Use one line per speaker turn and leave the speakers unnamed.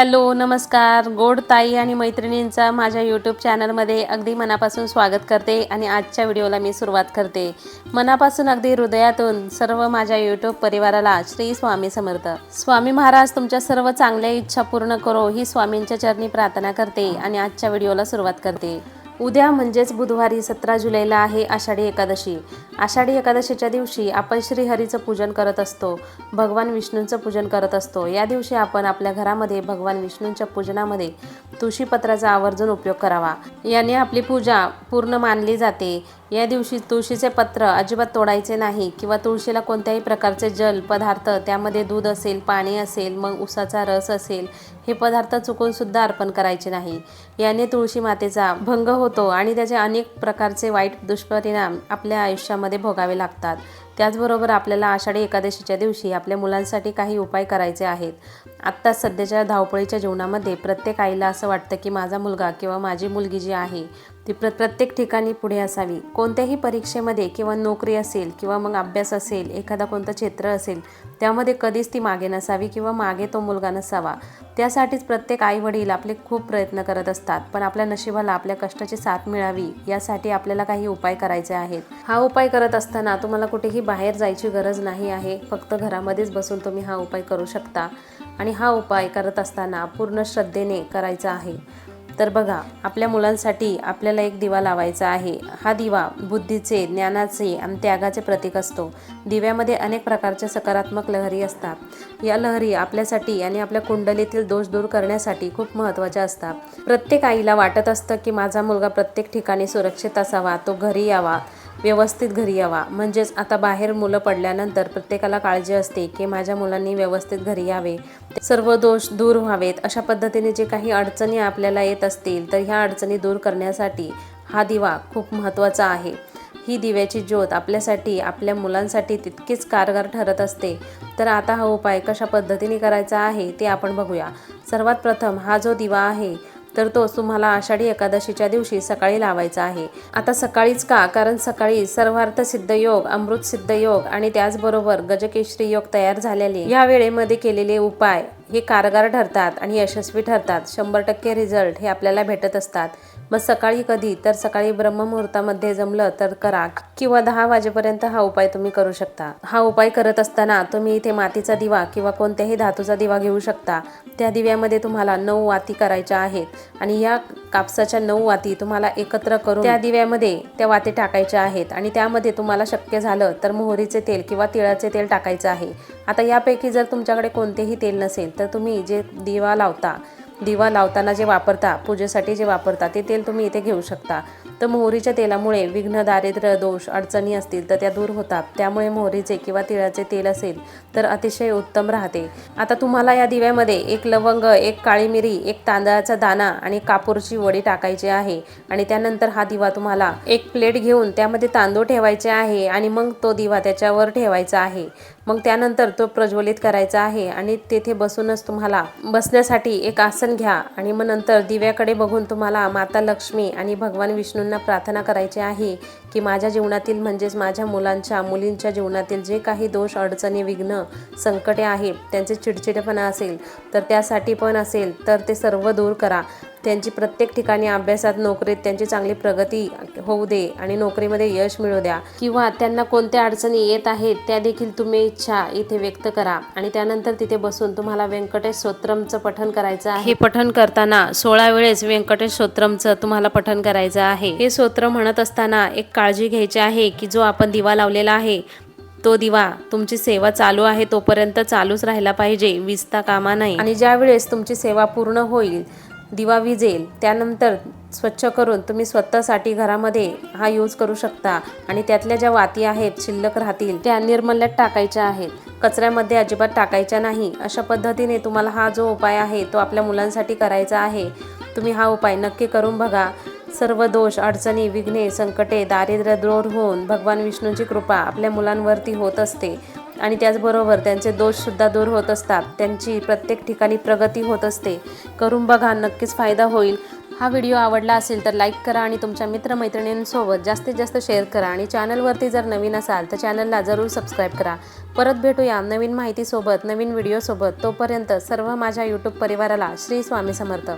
Hello नमस्कार. गोड ताई आणि मैत्रिणींचा माझ्या यूट्यूब चॅनलमध्ये अगदी मनापासून स्वागत करते आणि आजच्या व्हिडिओला मी सुरुवात करते. मनापासून अगदी हृदयातून सर्व माझ्या यूट्यूब परिवाराला श्री स्वामी समर्थ. स्वामी महाराज तुमच्या सर्व चांगल्या इच्छा पूर्ण करो ही स्वामींच्या चरणी प्रार्थना करते आणि आजच्या व्हिडिओला सुरुवात करते. उद्या म्हणजेच बुधवारी सतरा जुलैला आहे आषाढी एकादशी. आषाढी एकादशीच्या दिवशी आपण श्रीहरीचं पूजन करत असतो भगवान विष्णूंचं पूजन करत असतो. या दिवशी आपण आपल्या घरामध्ये भगवान विष्णूंच्या पूजनामध्ये तुळशीपत्राचा आवर्जून उपयोग करावा. याने आपली पूजा पूर्ण मानली जाते. या दिवशी तुळशीचे पत्र अजिबात तोडायचे नाही किंवा तुळशीला कोणत्याही प्रकारचे जल पदार्थ त्यामध्ये दूध असेल पाणी असेल मग उसाचा रस असेल हे पदार्थ चुकून सुद्धा अर्पण करायचे नाही. याने तुळशी मातेचा भंग होतो आणि त्याचे अनेक प्रकारचे वाईट दुष्परिणाम आपल्या आयुष्यामध्ये भोगावे लागतात. त्याचबरोबर आपल्याला आषाढी एकादशीच्या दिवशी आपल्या मुलांसाठी काही उपाय करायचे आहेत. आत्ता सध्याच्या धावपळीच्या जीवनामध्ये प्रत्येक आईला असं वाटतं की माझा मुलगा किंवा माझी मुलगी जी आहे ती प्र प्रत्येक ठिकाणी पुढे असावी. कोणत्याही परीक्षेमध्ये किंवा नोकरी असेल किंवा मग अभ्यास असेल एखादा कोणतं क्षेत्र असेल त्यामध्ये कधीच ती मागे नसावी किंवा मागे तो मुलगा नसावा. त्यासाठीच प्रत्येक आईवडील आपले खूप प्रयत्न करत असतात पण आपल्या नशिबाला आपल्या कष्टाची साथ मिळावी यासाठी आपल्याला काही उपाय करायचे आहेत. हा उपाय करत असताना तुम्हाला कुठेही बाहेर जायची गरज नाही आहे. फक्त घरामध्येच बसून तुम्ही हा उपाय करू शकता. आणि हा उपाय करत असताना पूर्ण श्रद्धेने करायचा आहे. तर बघा आपल्या मुलांसाठी आपल्याला एक दिवा लावायचा आहे. हा दिवा बुद्धीचे ज्ञानाचे आणि त्यागाचे प्रतीक असतो. दिव्यामध्ये अनेक प्रकारच्या सकारात्मक लहरी असतात. या लहरी आपल्यासाठी आणि आपल्या कुंडलीतील दोष दूर करण्यासाठी खूप महत्त्वाच्या असतात. प्रत्येक आईला वाटत असतं की माझा मुलगा प्रत्येक ठिकाणी सुरक्षित असावा तो घरी यावा. व्यवस्थित घरी यावा. म्हणजेच आता बाहेर मुलं पडल्यानंतर प्रत्येकाला काळजी असते की माझ्या मुलांनी व्यवस्थित घरी यावे. सर्व दोष दूर व्हावेत. अशा पद्धतीने जे काही अडचणी आपल्याला येत असतील तर ह्या अडचणी दूर करण्यासाठी हा दिवा खूप महत्त्वाचा आहे. ही दिव्याची ज्योत आपल्यासाठी आपल्या मुलांसाठी तितकीच कारगर ठरत असते. तर आता हा उपाय कशा पद्धतीने करायचा आहे ते आपण बघूया. सर्वात प्रथम हा जो दिवा आहे तर तो तुम्हाला आषाढी एकादशीच्या दिवशी सकाळी लावायचा आहे. आता सकाळीच का? कारण सकाळी सर्वार्थ सिद्ध योग अमृत सिद्ध योग आणि त्याचबरोबर गजकेश्री योग तयार झालेले. या वेळेमध्ये केलेले उपाय हे कारगर ठरतात आणि यशस्वी ठरतात. शंभर टक्के रिझल्ट हे आपल्याला भेटत असतात. मग सकाळी कधी? तर सकाळी ब्रह्ममुहूर्तामध्ये जमलं तर करा. किंवा दहा वाजेपर्यंत हा उपाय तुम्ही करू शकता. हा उपाय करत असताना तुम्ही इथे मातीचा दिवा किंवा कोणत्याही धातूचा दिवा घेऊ शकता. त्या दिव्यामध्ये तुम्हाला नऊ वाती करायच्या आहेत आणि या कापसाच्या नऊ वाती तुम्हाला एकत्र करून त्या दिव्यामध्ये त्या वाती टाकायच्या आहेत आणि त्यामध्ये तुम्हाला शक्य झालं तर मोहरीचे तेल किंवा तिळाचे तेल टाकायचं आहे. आता यापैकी जर तुमच्याकडे कोणतेही तेल नसेल तर तुम्ही जे दिवा लावता दिवा लावताना जे वापरता पूजेसाठी जे वापरता ते तेल तुम्ही इथे घेऊ शकता. तर मोहरीच्या तेलामुळे विघ्न दारिद्र्य दोष अडचणी असतील तर त्या दूर होतात. त्यामुळे मोहरीचे किंवा तिळाचे तेल असेल तर अतिशय उत्तम राहते. आता तुम्हाला या दिव्यामध्ये एक लवंग एक काळी मिरी एक तांदळाचा दाणा आणि कापूरची वडी टाकायची आहे आणि त्यानंतर हा दिवा तुम्हाला एक प्लेट घेऊन त्यामध्ये तांदूळ ठेवायचे आहे आणि मग तो दिवा त्याच्यावर ठेवायचा आहे. मग त्यानंतर तो प्रज्वलित करायचा आहे आणि तेथे बसूनच तुम्हाला बसण्यासाठी एक आसन घ्या. आणि मग नंतर दिव्याकडे बघून तुम्हाला माता लक्ष्मी आणि भगवान विष्णूंना प्रार्थना करायची आहे की माझ्या जीवनातील म्हणजेच माझ्या मुलांच्या मुलींच्या जीवनातील जे काही दोष अडचणी विघ्न संकटे आहेत त्यांचे चिडचिडेपणा असेल तर त्यासाठी पण असेल तर ते सर्व दूर करा. त्यांची प्रत्येक ठिकाणी अभ्यासात नोकरीत त्यांची चांगली प्रगती होऊ दे आणि नोकरीमध्ये यश मिळू द्या. किंवा त्यांना कोणत्या अडचणी येत आहेत त्या देखील तुम्ही इच्छा इथे व्यक्त करा. आणि त्यानंतर तिथे बसून तुम्हाला व्यंकटेश स्तोत्रमचं पठण करायचं आहे. हे पठण करताना सोळा वेळेस व्यंकटेश स्तोत्रमचं तुम्हाला पठण करायचं आहे. हे स्तोत्र म्हणत असताना एक काळजी घ्यायची आहे की जो आपण दिवा लावलेला आहे तो दिवा तुमची सेवा चालू आहे तोपर्यंत चालूच राहायला पाहिजे विजता कामा नाही आणि ज्या वेळेस तुमची सेवा पूर्ण होईल दिवा विजेल त्यानंतर स्वच्छ करून तुम्ही स्वतःसाठी घरामध्ये हा यूज करू शकता. आणि त्यातल्या ज्या वाती आहेत शिल्लक राहतील त्या निर्मल्यात टाकायच्या आहेत. कचऱ्यामध्ये अजिबात टाकायच्या नाही. अशा पद्धतीने तुम्हाला हा जो उपाय आहे तो आपल्या मुलांसाठी करायचा आहे. तुम्ही हा उपाय नक्की करून बघा. सर्व दोष अडचणी विघ्ने संकटे दारिद्र्य दूर होऊन भगवान विष्णूची कृपा आपल्या मुलांवरती होत असते. आणि त्याचबरोबर त्यांचे दोषसुद्धा दूर होत असतात. त्यांची प्रत्येक ठिकाणी प्रगती होत असते. करून बघा नक्कीच फायदा होईल. हा व्हिडिओ आवडला असेल तर लाईक करा आणि तुमच्या मित्रमैत्रिणींसोबत जास्तीत जास्त शेअर करा. आणि चॅनलवरती जर नवीन असाल तर चॅनलला जरूर सबस्क्राईब करा. परत भेटूया नवीन माहितीसोबत नवीन व्हिडिओसोबत. तोपर्यंत सर्व माझ्या यूट्यूब परिवाराला श्री स्वामी समर्थ.